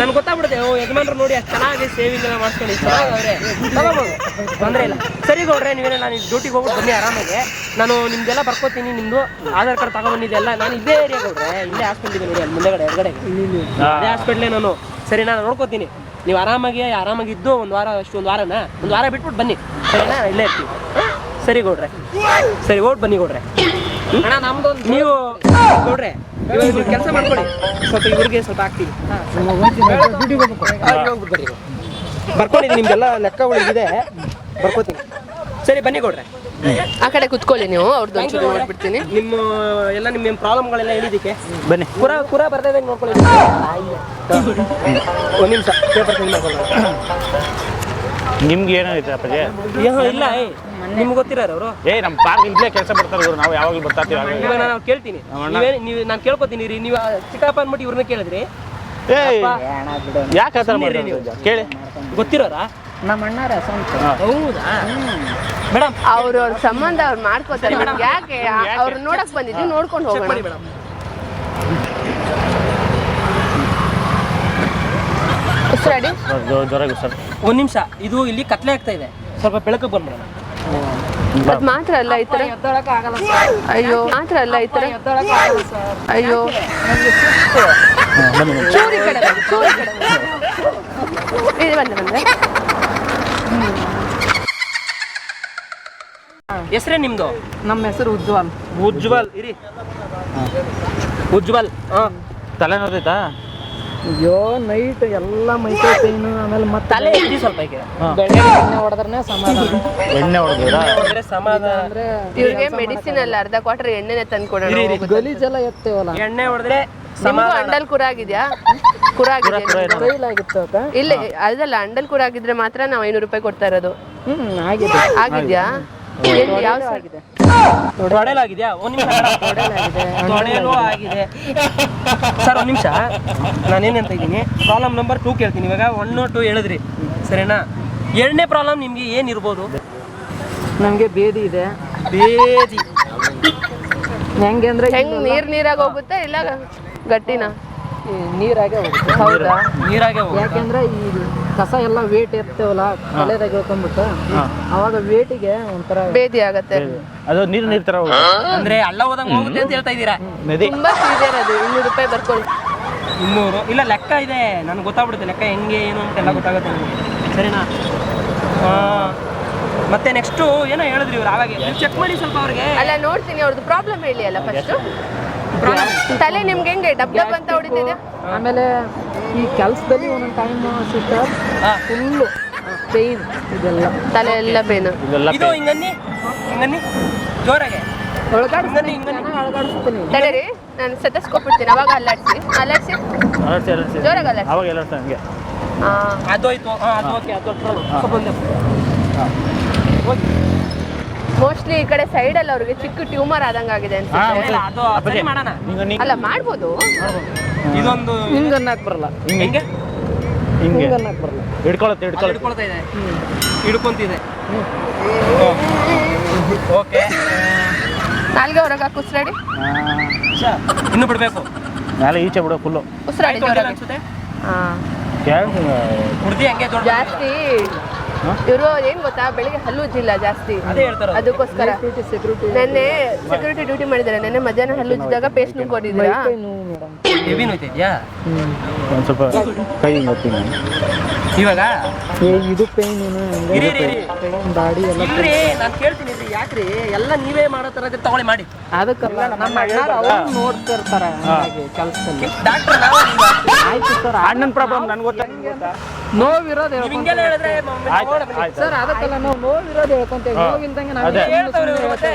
ನನ್ಗೆ ಗೊತ್ತಾಗ್ಬಿಡುತ್ತೆ ಓ ಯಜಮಾನ್ರು ನೋಡಿ ಅಷ್ಟು ಚೆನ್ನಾಗಿ ಸೇವಿಂಗ್ ಎಲ್ಲ ಮಾಡ್ಕೊಂಡು ಚೆನ್ನಾಗವ್ರೆ ತಗೋಬೋದು ತೊಂದರೆ ಇಲ್ಲ. ಸರಿ ಗೌಡ್ರೆ ನೀವೇನೇ ನಾನು ಡ್ಯೂಟಿಗೆ ಹೋಗ್ಬಿಟ್ಟು ಬನ್ನಿ ಆರಾಮಾಗಿ. ನಾನು ನಿಮ್ದೆಲ್ಲ ಬರ್ಕೋತೀನಿ ನಿಮ್ದು. ಆಧಾರ್ ಕಾರ್ಡ್ ತಗೊಂಡ್ಬಂದಿದ್ದೆಲ್ಲ ನಾನು ಇದೇ ಏರಿಯಾ ಗೌಡ್ರೆ ಇಲ್ಲೇ ಹಾಸ್ಪಿಟಲ್ ಇದೆ ನೋಡಿ ಅಲ್ಲಿ ಮುಂದೆಗಡೆ ಎಡಗಡೆ ಅದೇ ಹಾಸ್ಪಿಟ್ಲೇ ನಾನು. ಸರಿ ನಾನು ನೋಡ್ಕೋತೀನಿ. ನೀವು ಆರಾಮಾಗಿ ಆರಾಮಾಗಿ ಇದ್ದು ಒಂದು ವಾರ ಅಷ್ಟು ಒಂದು ವಾರನ ಒಂದು ವಾರ ಬಿಟ್ಬಿಟ್ಟು ಬನ್ನಿ. ಸರಿನಾ? ಇಲ್ಲೇ ಇರ್ತೀವಿ? ಸರಿ ಗೌಡ್ರೆ. ಸರಿ ಓಟ್ ಬನ್ನಿ ಗೌಡ್ರೆ. ಅಣ್ಣ ನಮ್ದೊಂದು ನೀವು ಗೌಡ್ರೆ ಇವಾಗ ನೀವು ಕೆಲಸ ಮಾಡ್ಕೊಳ್ಳಿ. ಸ್ವಲ್ಪ ಇವ್ರಿಗೆ ಸ್ವಲ್ಪ ಹಾಕ್ತೀವಿ ಬರ್ಕೊಂಡಿದ್ದೀನಿ ನಿಮ್ದೆಲ್ಲ ಲೆಕ್ಕ ಇದೆ ಬರ್ಕೋತೀನಿ. ಸರಿ ಬನ್ನಿ ಕೊಡ್ರೆ ಆ ಕಡೆ ಕುತ್ಕೊಳ್ಳಿ ನೀವು ಅವ್ರದ್ದು ಒಂಚೂರು ನೋಡ್ಬಿಡ್ತೀನಿ. ನಿಮ್ಮ ಎಲ್ಲ ನಿಮ್ಮ ಪ್ರಾಬ್ಲಮ್ಗಳೆಲ್ಲ ಹೇಳಿದ್ದಕ್ಕೆ? ಬನ್ನಿ. ಕುರ ಪುರ ಬರ್ದೇ ನೋಡ್ಕೊಳ್ಳಿ. ಒಂದು ನಿಮಿಷ ಪೇಪರ್ ಮಾಡ್ಕೊಳ್ಳಿ. ನಿಮ್ಗೆ ಏನಾಗೈತೆ ಅಪ್ಪಾಜಿ? ಏನೋ ಇಲ್ಲ ಏಯ್ ನಿಮ್ಗೆ ಗೊತ್ತಿರೋರು ಅವರು? ಏ ನಮ್ಮ ಪಾರ್ಕ್ ಇಲ್ಲೇ ಕೆಲಸ ಬರ್ತಾರೆ ಇವ್ರು ನಾವು ಯಾವಾಗಲೂ ಬರ್ತಾರ್ತೀವಿ ಆಗ ಇವಾಗ ನಾನು ಕೇಳ್ತೀನಿ. ನೀವೇ ನೀವು ನಾನು ಕೇಳ್ಕೊತೀನಿ ರೀ ನೀವು ಚಿಕ್ಕಪ್ಪ ಅಂದ್ಬಿಟ್ಟು ಇವ್ರನ್ನ ಕೇಳಿದ್ರಿ. ಏ ಯಾಕೆ ಆ ಥರ ಮಾಡ್ತಾರೆ ನೀವು. ಕೇಳಿ. ಗೊತ್ತಿರೋರಾ ನಮ್ಮ ಅಣ್ಣಾರ ಸ್ವಂತ ಹೌದಾ? ಮೇಡಮ್ ಅವ್ರ ಅವ್ರ ಸಂಬಂಧ ಅವ್ರು ಮಾಡ್ಕೋತಾರೆ. ನಮ್ಗೆ ಯಾಕೆ ಅವ್ರು ನೋಡಕ್ ಬಂದಿದ್ವಿ ನೋಡ್ಕೊಂಡು ಚೆಕ್ ಮಾಡಿ ಹೋಗೋಣ ಮೇಡಮ್ ಎಷ್ಟು ರೆಡಿ ಜ್ವರ ಸರ್. ಒಂದು ನಿಮಿಷ ಇದು ಇಲ್ಲಿ ಕತ್ಲೆ ಆಗ್ತಾ ಇದೆ. ಸ್ವಲ್ಪ ಬೆಳಕಿಗೆ ಬಂದ್ಬಿಡೋಣ ಅದ್ ಮಾತ್ರ ಅಲ್ಲ ಈ ತರ? ಅಯ್ಯೋ ಮಾತ್ರ ಅಲ್ಲ ಈ ತರ? ಎದ್ದೊಳಕ ಆಗಲ್ಲ ಸರ್ ಅಯ್ಯೋ ಚೂರಿ ಕಡೆ ಬನ್ನಿ, ಚೂರಿ ಕಡೆ ಬನ್ನಿ. ಇದೆ ಬಂದೆ ಬಂದೆ ಹೆಸರೇ ನಿಮ್ದು? ನಮ್ಮ ಹೆಸರು ಉಜ್ವಲ್. ಉಜ್ವಲ್ ಇರಿ. ಉಜ್ವಲ್ ಹಾಂ. ತಲೆ ನೋದೈತಾ ಅಯ್ಯೋ ನೈಟ್ ಎಲ್ಲ ಮೈಸೂರು ಪೈನ್ ಆಮೇಲೆ ಮತ್ತೆ ತಲೆ ಇಡಿ ಸ್ವಲ್ಪ ಈಗ ಬೆಳಗ್ಗೆ ಎಣ್ಣೆ ಹೊಡೆದ್ರೆ ಸಮಾಧಾನ. ಎಣ್ಣೆ ಹೊಡೆದಿರಾ? ಅಂದ್ರೆ ಸಮಾಧಾನ. ಅಂದ್ರೆ ಇವ್ರಿಗೆ ಮೆಡಿಸಿನ್ ಅಲ್ಲ ಅರ್ಧ ಕ್ವಾರ್ಟರ್ ಎಣ್ಣೆನೆ ತಂದು ಕೊಡೋಣ. ಗಲೀಜೆಲ್ಲ ಎತ್ತೇವಲ್ಲ? ಎಣ್ಣೆ ಹೊಡೆದ್ರೆ ನಿಮ್ಗೂ ಅಂಡಲ್ ಕುರ ಆಗಿದ್ಯಾ ಕುರ ಆಗಿದೆ ಇಲ್ಲ ಅದಲ್ಲ ಅಂಡಲ್ ಕುರ ಆಗಿದ್ರೆ ಮಾತ್ರ ನಾವು ಐನೂರು ರೂಪಾಯಿ ಕೊಡ್ತಾ ಇರೋದು. ಹ್ಮ್ ಆಗಿದೆ. ಆಗಿದ್ಯಾ? ಯಾವ ಆಗಿದೆ. ತೊಡೆಲಾಗಿದ್ಯಾ ಒಂದು ನಿಮಿಷ. ತೊಡೆಲು ಆಗಿದೆ. ಸರ್ ಒಂದ್ ನಿಮಿಷ. ನಾನೇನಂತ ಇದ್ದೀನಿ? ಪ್ರಾಬ್ಲಮ್ ನಂಬರ್ ಟೂ ಕೇಳ್ತೀನಿ. ಇವಾಗ ಒನ್ ಟು ಹೇಳಿದ್ರಿ. ಸರಿನಾ? ಎರಡನೇ ಪ್ರಾಬ್ಲಮ್ ನಿಮ್ಗೆ ಏನಿರ್ಬೋದು ನಮಗೆ ಬೇದಿ ಇದೆ. ಬೇದಿ. ಹೆಂಗೆ ಅಂದ್ರೆ ಹೆಂಗ್ ನೀರ್ ನೀರಾಗ ಹೋಗುತ್ತಾ ಇಲ್ಲ ಗಟ್ಟಿನ? ನೀರಾಗೆ ಹೋಗುತ್ತೆ. ಹೌದಾ? ನೀರಾಗೆ ಹೋಗುತ್ತೆ. ಯಾಕೆಂದ್ರೆ ಈ ಕಸ ಎಲ್ಲ ವೇಟ್ ಎತ್ತೇವಲ್ಲ ತಲೆದಾಗ ಹೇಳ್ಕೊಂಡ್ಬಿಟ್ಟು ಅವಾಗ ವೇಟಿಗೆ ಒಂಥರ ಭೇದಿ ಆಗತ್ತೆ. ಅದು ನೀರು ನೀರು ತರ ಹೋಗುತ್ತೆ. ಅಂದ್ರೆ ಅಲ್ಲ ಹೋದಂಗೆ ಹೋಗುತ್ತೆ ಅಂತ ಹೇಳ್ತಾ ಇದ್ದೀರಾ? ನದಿ. ತುಂಬಾ ಸೀರಿಯರ್ ಅದು. ಇನ್ನೂರು ರೂಪಾಯಿ ಬರ್ಕೊಳ್ಳಿ. ಇನ್ನೂರು. ಇಲ್ಲ ಲೆಕ್ಕ ಇದೆ. ನನಗೆ ಗೊತ್ತಾಗ್ಬಿಡುತ್ತೆ. ಲೆಕ್ಕ ಹೆಂಗೆ ಏನು ಅಂತ ಎಲ್ಲ ಗೊತ್ತಾಗುತ್ತೆ ನನಗೆ. ಸರಿನಾ? ಮತ್ತೆ ನೆಕ್ಸ್ಟ್ ಏನೋ ಹೇಳಿದ್ರಿ ಇವ್ರು ಆವಾಗ ಚೆಕ್ ಮಾಡಿ ಸ್ವಲ್ಪ ಅವ್ರಿಗೆ. ಅಲ್ಲ ನೋಡ್ತೀನಿ. ಅವ್ರದ್ದು ಪ್ರಾಬ್ಲಮ್ ಹೇಳಿ ಅಲ್ಲ ಫಸ್ಟ್ ತಲೆ ನಿಮ್ಗೆ ಹೆಂಗೆ? ಡಬ್ ಡಬ್ ಅಂತ ಹೊಡಿತಿದೆ ಆಮೇಲೆ ಈ ಕೆಲಸದಲ್ಲಿ ಒಂದೊಂದು time sister full full pain ಇದೆಲ್ಲ. ತಲೆ ಎಲ್ಲ ಪೇನ್ ಇದೆಲ್ಲ ಇದು ಹಿಂಗನ್ನಿ ಹಿಂಗನ್ನಿ ಜೋರಾಗೆ. ಒಳಗಾಡಿಸ್ತೀನಿ ಚೆನ್ನಾಗಿ ತಲೆ ರೀ ನಾನು ಸೆಟಸ್ಕೊಟ್ಬಿಡ್ತೀನಿ ಅವಾಗ ಅಲ್ಲಾಡ್ಸಿ. ಅಲ್ಲಾಡ್ಸಿ? ಅಲರ್ಸಿ ಅಲರ್ಸಿ ಜೋರಾಗಿ ಅಲ್ಲಾಡ್ಸಿ. ಅವಾಗ ಎಲ್ಲ ಹಂಗೆ ಅದೋಯ್ತು ಹಾ ಅದು ಓಕೆ ಅದು ಸ್ವಲ್ಪ ಮುಂದೆ ಮೋಸ್ಟ್ಲಿ ಈ ಕಡೆ ಸೈಡ್ ಅಲ್ಲಿ ಅವ್ರಿಗೆ ಚಿಕ್ಕ ಟ್ಯೂಮರ್ ಆದಂಗ ಆಗಿದೆ ನೀ- ಅಲ್ಲ ಮಾಡ್ಬೋದು. ಇದೊಂದು ಹಿಂಗೆ ಅನ್ನಕ್ಕೆ ಬರಲ್ಲ. ಹೆಂಗೆ? ಹಿಂಗೆ? ಹಿಂಗೆ. ಅನ್ನಕ್ಕೆ ಬರಲ್ಲ. ಹಿಡ್ಕೊಳತ್ತೆ ಹಿಡ್ಕೊಳತ್ತೆ. ಹಿಡ್ಕೊಳ್ತಾ ಇದೆ. ಹಿಡ್ಕೊಂತಿದೆ. ಓಕೆ. ನಾಲ್ಗೆ ಹೊರಗೆ ಹಾಕಿ ಉಸಿರಾಡಿ. ಇನ್ನು ಬಿಡ್ಬೇಕು. ನಾಳೆ ಈಚೆ ಬಿಡೋ ಫುಲ್ಲು ಉಸಿರಾಡಿ ಜೋರಾಗಿ. ಅನ್ಸುತ್ತೆ? ಹಾ. ಜಾಸ್ತಿ ಇವರು ಏನ್ ಗೊತ್ತಾ ಬೆಳಿಗ್ಗೆ ಹಲ್ಲು ಉಜ್ಜಿಲ್ಲ ಜಾಸ್ತಿ. ಅದಕ್ಕೋಸ್ಕರ. ನೆನ್ನೆ ಸೆಕ್ಯೂರಿಟಿ ಡ್ಯೂಟಿ ಮಾಡಿದಾರೆ ನೆನ್ನೆ ಮಧ್ಯಾಹ್ನ ಹಲ್ಲು ಉಜ್ಜಿದಾಗ ಪೇಸ್ಟ್ ಒಂದು ಸ್ವಲ್ಪ ಕೈ ಹಿಂಗೆ ಇವಾಗ? ಇದು ಇರಿ ಬಾಡಿ ಎಲ್ಲ ನಾನು ಕೇಳ್ತೀನಿ ಇದು ಯಾಕ್ರಿ? ಎಲ್ಲ ನೀವೇ ಮಾಡೋ ತರ ತಗೊಳ್ಳಿ ಮಾಡಿ. ಅದಕ್ಕಲ್ಲ ನಮ್ಮ ಅಣ್ಣಾರು ಅವ್ರು ನೋಡ್ತಿರ್ತಾರೆ ಕೆಲಸದಲ್ಲಿ. ಡಾಕ್ಟರ್ ಆಯ್ತು ಸರ್ ಅಣ್ಣನ ಪ್ರಾಬ್ಲಮ್ ನನ್ಗೆ ಗೊತ್ತಾ ನೋವಿರೋದು ನೀವ್ ಹಿಂಗೆಲ್ಲ ಹೇಳಿದ್ರೆ ಮ- ಆಯ್ತು ನೋಡೋಣ. ಆಯ್ತು. ಸರ್ ಅದಕ್ಕೆಲ್ಲ ನಾವು ನೋವಿರೋದು ಹೇಳ್ಕೊಂತೇವೆ ನೋವಿಲ್ದಂಗೆ ನಾವು ಅದೇ. ಹೇಳ್ತವ್ರೆ ಇವ್ರು ಮತ್ತೆ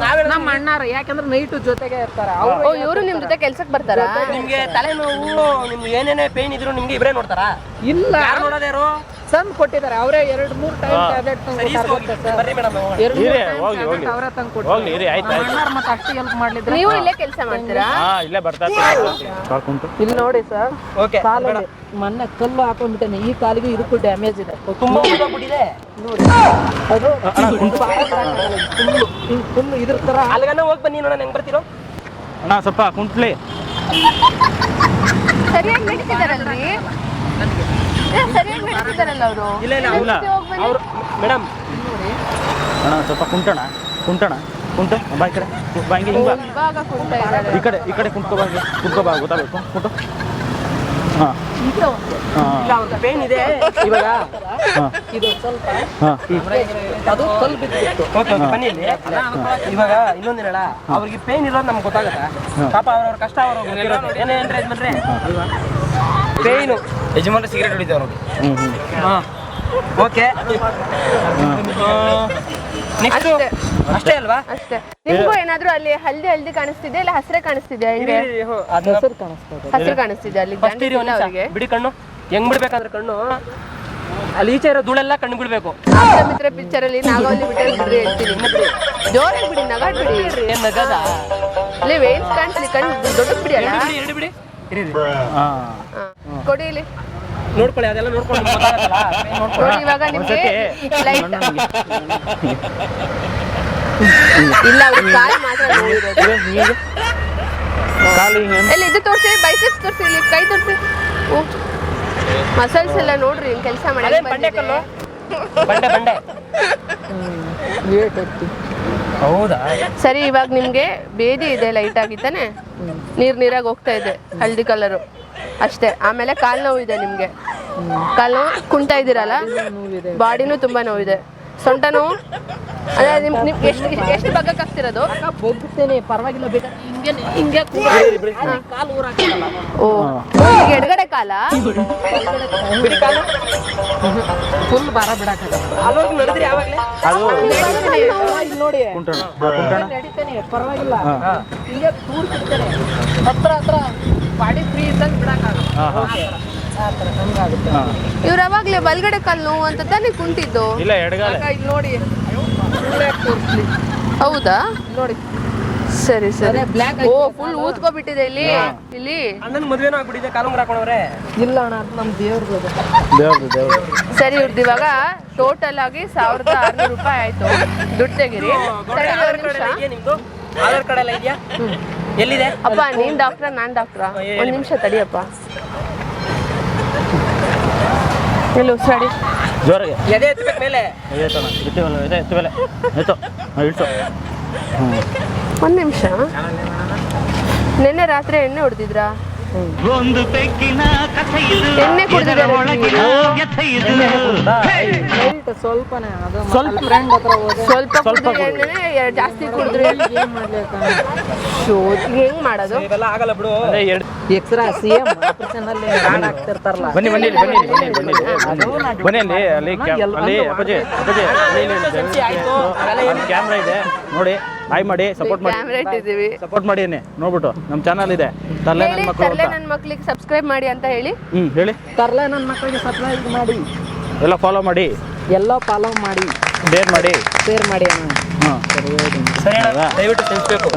ನಾವೇ ನಮ್ಮ ಅಣ್ಣಾರ ಯಾಕಂದ್ರೆ ನೈಟು ಜೊತೆಗೆ ಇರ್ತಾರೆ. ಅವ್ರು ಓ ಇವರು ನಿಮ್ ಜೊತೆ ಕೆಲ್ಸಕ್ಕೆ ಬರ್ತಾರಾ? ನಿಮ್ಗೆ ತಲೆನೋವು ನಿಮ್ಗೆ ಏನೇನೇ ಪೇನ್ ಇದ್ರು ನಿಮ್ಗೆ ಇಬ್ರೇ ನೋಡ್ತಾರಾ? ಇಲ್ಲ. ಯಾರು ನೋಡೋದ್ಯಾರು ತಂದು ಕೊಟ್ಟಿದ್ದಾರೆ. ಅವರೇ ಎರಡು ಮೂರು ಟೈಮ್ ಟ್ಯಾಬ್ಲೆಟ್ ಸರಿ ತಂದು ಹೋಗಿ ಬರ್ರಿ ಮೇಡಮ್ ಎರಡು ಮೂರು ಹೋಗ್ಲಿ, ಹೋಗ್ಲಿ. ಅವರೇ ತಂದು ಹೋಗ್ಲಿ ಇರಿ ಆಯ್ತು ಮತ್ತೆ ಅಷ್ಟು ಹೆಲ್ಪ್ ಮಾಡ್ಲಿದ್ರೆ ನೀವು ಇಲ್ಲೇ ಕೆಲಸ ಮಾಡ್ತೀರಾ? ಹಾ ಇಲ್ಲೇ ಬರ್ತಾ ಇರ್ತೀನಿ. ಇಲ್ಲಿ ನೋಡಿ ಸರ್. ಓಕೆ ಕಾಲಲ್ಲಿ ಮೊನ್ನೆ ಕಲ್ಲು ಹಾಕೊಂಡ್ಬಿಟ್ಟೆ ಈ ಕಾಲಿಗೆ ಇದಕ್ಕೂ ಡ್ಯಾಮೇಜ್ ಇದೆ. ತುಂಬಾ ಉದ್ದೋಗ್ಬಿಟ್ಟಿದೆ ಅದು ಫುಲ್ ಇದ್ರ ತರ. ಅಲ್ಲಿಗನ್ನ ಹೋಗಿ ಬನ್ನಿ ನೋಡೋಣ ಹೆಂಗ್ ಬರ್ತೀರೋ? ಅಣ್ಣ ಸ್ವಲ್ಪ ಕುಂಟ್ಲಿ ಸರಿಯಾಗಿ ನಡೀತಿದಾರಲ್ರಿ? ಇಲ್ಲ ಇಲ್ಲ ಇಲ್ಲ ಅವ್ರು ಮೇಡಮ್. ಅಣ್ಣ ಸ್ವಲ್ಪ ಕುಂಟಣ ಕುಂಟಣ ಕುಂಟ ಬಾ ಈ ಕಡೆ. ಬಾ ಹಿಂಗೆ ಹಿಂಗೆ ಬಾ. ಈ ಕಡೆ ಈ ಕಡೆ ಕುಂಟ್ಕೋ ಬಾ ಕುಂಟ್ಕೋ ಬಾ ಗೊತ್ತಾಗಬೇಕು. ಕುಂಟು. ಹಾಂ. ಪೇನ್ ಇದೆ ಇವಾಗ ಹಾಂ. ಇದು ಸ್ವಲ್ಪ ಹಾಂ. ಅದು ಇವಾಗ ಇಲ್ಲೊಂದು ಹೇಳ ಅವ್ರಿಗೆ ಪೇನ್ ಇರೋದು ನಮ್ಗೆ ಗೊತ್ತಾಗತ್ತ? ಪಾಪ ಅವ್ರವ್ರ ಕಷ್ಟ ಅವ್ರ ಏನೇ ಅಂದ್ರೆ ಯಜಮಾನ್ರೆ ಪೇಯ್ನು ಯಜಮಾನ್ರ ಸಿಗರೇಟ್ ಹೊಡಿತಾವ್ರು ಹ್ಞೂ ಹ್ಞೂ ಹಾಂ. ಓಕೆ ನೆಕ್ಸ್ಟು ಅಷ್ಟೇ. ಅಲ್ವಾ? ಅಷ್ಟೇ. ನಿಮ್ಗೂ ಏನಾದ್ರೂ ಅಲ್ಲಿ ಹಲ್ದಿ ಹಲ್ದಿ ಕಾಣಿಸ್ತಿದೆ ಇಲ್ಲ ಹಸಿರೇ ಕಾಣಿಸ್ತಿದೆ ಹೆಂಗೆ? ಹೆಸರು ಕಾಣಿಸ್ತದೆ ಹಸಿರು ಕಾಣಿಸ್ತಿದೆ ಅಲ್ಲಿ ಅವ್ರಿಗೆ? ಬಿಡಿ ಕಣ್ಣು. ಹೆಂಗ್ ಬಿಡ್ಬೇಕಂದ್ರೆ ಕಣ್ಣು. ಅಲ್ಲಿ ಈಚೆ ಇರೋ ಧೂಳೆಲ್ಲ ಕಣ್ಣು ಬಿಡ್ಬೇಕು. ಮಿತ್ರ ಪಿಕ್ಚರ್ ಅಲ್ಲಿ ನಾಗವಲ್ಲಿ ಬಿಟ್ಟರೆ ಬಿಡ್ರಿ ಹೇಳ್ತೀನಿ ಜೋರಾಗಿ ಬಿಡಿ ನಗಾಡ್ ಬಿಡಿ. ಏನ್ ನಗದ? ಇಲ್ಲಿ ವೇನ್ಸ್ ಕಾಣಿಸ್ಲಿ ಕಣ್ ದೊಡ್ಡಕ್ ಬಿಡಿ ಅಲ್ಲ ಬಿಡಿ ಬಿಡಿ. ಇರಿ ಇರಿ. ಹಾ. ಕೊಡಿ ಇಲ್ಲಿ. ನೋಡ್ಕೊಳ್ಳಿ ಅದೆಲ್ಲ ನೋಡ್ಕೊಂಡು ನಿಮ್ಗೆ ಗೊತ್ತಾಗತ್ತಲ್ಲ ನೋಡ್ಕೊಳ್ಳಿ. ನೋಡಿ ಇವಾಗ ನಿಮ್ಗೆ ಒಂದ್ಸತಿ ಇಲ್ಲ ಅವ್ರಿಗೆ ಕಾಲ್ ಮಾತ್ರ ನೋವಿರೋದು ಇದೆ ಹೀಗೆ? ಕಾಲು ಹಿಂಗೆ? ಎಲ್ಲಿ ಇದು ತೋರಿಸಿ ಬೈಸೆಪ್ಸ್ ತೋರಿಸಿ ಇಲ್ಲಿ ಕೈ ತೋರಿಸಿ. ಮಸಲ್ಸ್ ಎಲ್ಲ ನೋಡ್ರಿ ಹಿಂಗ್ ಕೆಲಸ ಮಾಡಿ ಅದೇನ್ ಬಂಡೆ ಕಲ್ಲು? ಬಂಡೆ ಬಂಡೆ. ಹೌದಾ? ಸರಿ ಇವಾಗ ನಿಮ್ಗೆ ಬೇದಿ ಇದೆ ಲೈಟ್ ಆಗಿ ತಾನೆ? ನೀರ್ ನೀರಾಗಿ ಹೋಗ್ತಾ ಇದೆ ಹಳದಿ ಕಲರು ಅಷ್ಟೇ. ಆಮೇಲೆ ಕಾಲು ನೋವು ಇದೆ ನಿಮ್ಗೆ. ಕಾಲ್ ನೋವು ಕುಂಟ ಇದ್ದೀರಲ್ಲ? ನೋವಿದೆ ಬಾಡಿನೂ ತುಂಬಾ ನೋವಿದೆ. ಸೊಂಟ ನೋವು? ಅದೇ ನಿಮ್ ನಿಮ್ ಎಷ್ಟು ಎಷ್ಟು ಬಗ್ಗಕ್ಕೆ ಆಗ್ತಿರೋದು? ಬಗ್ಗುತ್ತೇನೆ ಪರವಾಗಿಲ್ಲ ಬೇಕಾದ್ರೆ ಹಿಂಗೆ ಹಿಂಗೆ ಕಾಲು ಊರಾಕಲ್ಲ ಓ ಈಗ ಎಡಗಡೆ ಕಾಲ? ಬಿಡಿ ಕಾಲು. ಫುಲ್ ಬಾರ ಬಿಡಕ್ಕೆ ಅಲ್ಲೋಗಿ ನಡೆದ್ರಿ ಯಾವಾಗಲೇ? ಅದು ನೋಡಿ. ನಡೀತೇನೆ ಪರವಾಗಿಲ್ಲ. ಹಿಂಗೆ ತೂರ್ತಿರ್ತೇನೆ ಹತ್ರ ಹತ್ರ ಬಾಡಿ ಫ್ರೀ ಇದ್ದಂಗೆ ಬಿಡಕ್ಕಾಗಲ್ಲ ಇವ್ರು ಅವಾಗ್ಲೇ ಬಲ್ಗಡೆ ಕಾಲ್ ನೋವು ಅಂತ ತಾನೇ ಕುಂತಿದ್ದು. ಇಲ್ಲ ಎಡಗಾಲ. ಇಲ್ಲಿ ನೋಡಿ. ಹೌದಾ? ನೋಡಿ. ಸರಿ ಸರಿ. ಅದೇ ಬ್ಲ್ಯಾಕ್ ಓ ಫುಲ್ ಊದ್ಕೊಬಿಟ್ಟಿದೆ ಇಲ್ಲಿ ಇಲ್ಲಿ. ಅಣ್ಣನ ಮದ್ವೆನೂ ಆಗ್ಬಿಟ್ಟಿದೆ ಕಾಲುಂಗ್ರ ಹಾಕೊಂಡವ್ರೆ. ಇಲ್ಲ ಅಣ್ಣ ಅದು ನಮ್ಮ ದೇವ್ರದ್ದು ಅದು. ದೇವ್ರದು ದೇವ್ರದು. ಸರಿ ಇವ್ರದ್ದು ಇವಾಗ ಟೋಟಲ್ ಆಗಿ ಸಾವಿರದ ಆರ್ನೂರು ರೂಪಾಯಿ ಆಯ್ತು. ದುಡ್ಡು ತೆಗಿರಿ. ಸರಿ, ಆಧಾರ್ ಕಾರ್ಡ್ ಎಲ್ಲ ಇದೆಯಾ ಎಲ್ಲಿದೆ? ಅಪ್ಪ ನೀನ್ ಡಾಕ್ಟ್ರಾ ನಾನ್ ಡಾಕ್ಟ್ರ ಒಂದ್ ನಿಮಿಷ ತಡಿಯಪ್ಪ. ಎಲ್ಲಿ ಉಸಿರಾಡಿ ಜೋರಾಗೆ. ಎದೆ ಎತ್ತಬೇಕು ಮೇಲೆ. ಎತ್ತೋಣ. ಇಟ್ಟಿವಲ್ಲ ಇದೆ ಎತ್ತುವಲ್ಲ ಎತ್ತೋ. ಹಾಂ ಇಳ್ಸು. ಹ್ಞೂ ಒಂದ್ ನಿಮಿಷ. ನಿನ್ನೆ ರಾತ್ರಿ ಎಣ್ಣೆ ಹೊಡೆದಿದ್ರಾ? ಒಂದು ಬೆಕ್ಕಿನ ಕಥೆ ಇದು. ಎಣ್ಣೆ ಕುಡಿದರೆ ಇದರ ಒಳಗಿನ ವ್ಯಥೆ ಇದು! ಸ್ವಲ್ಪನೇ. ಅದು ಸ್ವಲ್ಪ. ಫ್ರೆಂಡ್ ಹತ್ರ ಹೋದೆ. ಸ್ವಲ್ಪ ಕುಡಿದ್ರೆ ಜಾಸ್ತಿ ಕುಡಿದ್ರೆ? ಏನು ಮಾಡ್ಲಿಕ್ಕೆ? ಶೋ ಹೆಂಗ್ ಮಾಡೋದು? ಇವೆಲ್ಲ ಆಗಲ್ಲ ಬಿಡು. ಎಕ್ಸ್ರಾ ಸಿ ಎಂ ಆಪರೇಷನ್ ಅಲ್ಲಿ ಕಾರ್ಡ್ ಹಾಕ್ತಿರ್ತಾರಲ್ಲ. ಬನ್ನಿ ಬನ್ನಿ ಬನ್ನಿ ಬನ್ನಿ ಬನ್ನಿ ಬನ್ನಿ. ಅಲ್ಲಿ ಅಲ್ಲಿ ಅಲ್ಲಿ ಅಪ್ಪಾಜಿ ಅಪ್ಪಾಜಿ ಅಲ್ಲಿ ಇಲ್ಲಿ ಆಯ್ತು. ಕ್ಯಾಮ್ರಾ ಇದೆ. ನೋಡಿ ಹಾಯ್ ಮಾಡಿ ಸಪೋರ್ಟ್ ಮಾಡಿ. ಸಪೋರ್ಟ್ ಮಾಡಿ ನೋಡ್ಬಿಟ್ಟು ನಮ್ಮ ಚಾನಲ್ ಇದೆ. ತಲೆ ನನ್ನ ಮಕ್ಕಳು ತರ್ಲೆ ನನ್ನ ಮಕ್ಕಳಿಗೆ ಸಬ್ಸ್ಕ್ರೈಬ್ ಮಾಡಿ ಅಂತ ಹೇಳಿ. ಹ್ಮ್ ಹೇಳಿ. ತರ್ಲೆ ನನ್ನ ಮಕ್ಕಳಿಗೆ ಸಬ್ಸ್ಕ್ರೈಬ್ ಮಾಡಿ. ಎಲ್ಲ ಫಾಲೋ ಮಾಡಿ. ಎಲ್ಲ ಫಾಲೋ ಮಾಡಿ. ಶೇರ್ ಮಾಡಿ. ಶೇರ್ ಮಾಡಿ ಅಣ್ಣ. ಹಾಂ ಸರಿ ದಯವಿಟ್ಟು ತಿಳಿಸ್ಬೇಕು.